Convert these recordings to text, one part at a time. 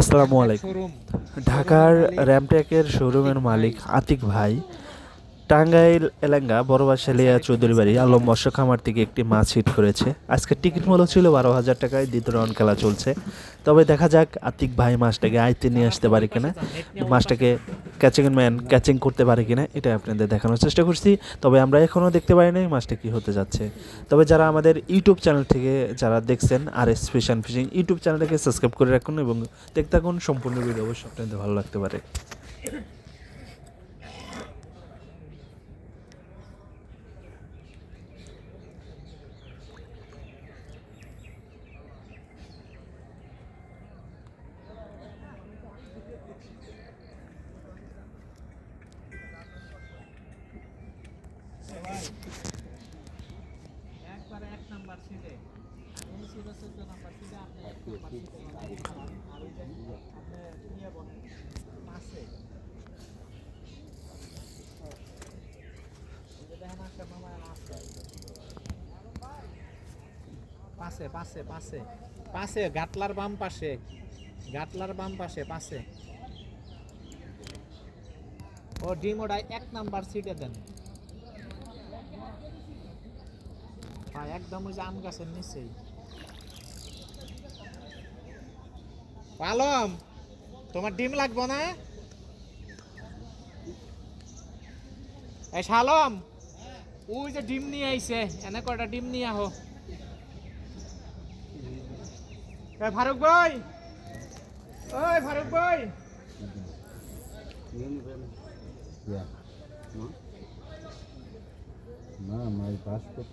আসসালামু আলাইকুম। ঢাকার র্যামটেকের শোরুমের মালিক আতিক ভাই, টাঙ্গাইল এলাঙ্গা বড়বাসালিয়া চৌধুরী বাড়ি আলম মৎস্য খামার থেকে একটি মাছ হিট করেছে। আজকে টিকিট মূল্য ছিল বারো হাজার টাকায়, দ্বিতীয় রাউন্ড খেলা চলছে। তবে দেখা যাক আতিক ভাই মাছটাকে আয়তে নিয়ে আসতে পারে কিনা। মাছটাকে ক্যাচিং ম্যান ক্যাচিং করতে পারে কিনা, এটা আপনাদের দেখানোর চেষ্টা করছি। তবে আমরা এখনও দেখতে পারি নাই মাছটা কী হতে যাচ্ছে। তবে যারা আমাদের ইউটিউব চ্যানেল থেকে যারা দেখছেন R S fish and fishing YouTube চ্যানেলটাকে সাবস্ক্রাইব করে রাখুন এবং দেখতে থাকুন। সম্পূর্ণ ভিডিও অবশ্যই আপনাদের ভালো লাগতে পারে একবারে এক নাম্বার সিটে আমি ছিল চোদ্দ নাম্বার সিটে আপনি এক নাম্বার সিটে আর ওই যে আপনি নিয়ে বলেন মাসে এই যে দেখেন একটা মামা আছে পাশে পাশে পাশে। পাশে, গাটলার বাম পাশে। গাটলার বাম পাশে পাশে। ও ডিম ওটাই এক নাম্বার সিটে দেন। হ্যাঁ একদম ওই যে আম গাছের নিচেই। পালম, তোমার ডিম লাগবে না? এই শালম, ওই যে ডিম নিয়ে আইছে, এনে কয়টা ডিম নিয়ে আহো। এই ফারুক ভাই ওই ফারুক ভাই। না আমার পাস কত?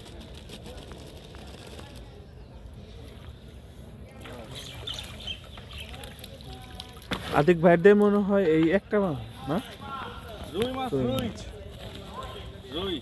আতিক ভাইদের মনে হয় এই একটা মাছ না? রুই মাছ রুই। রুই।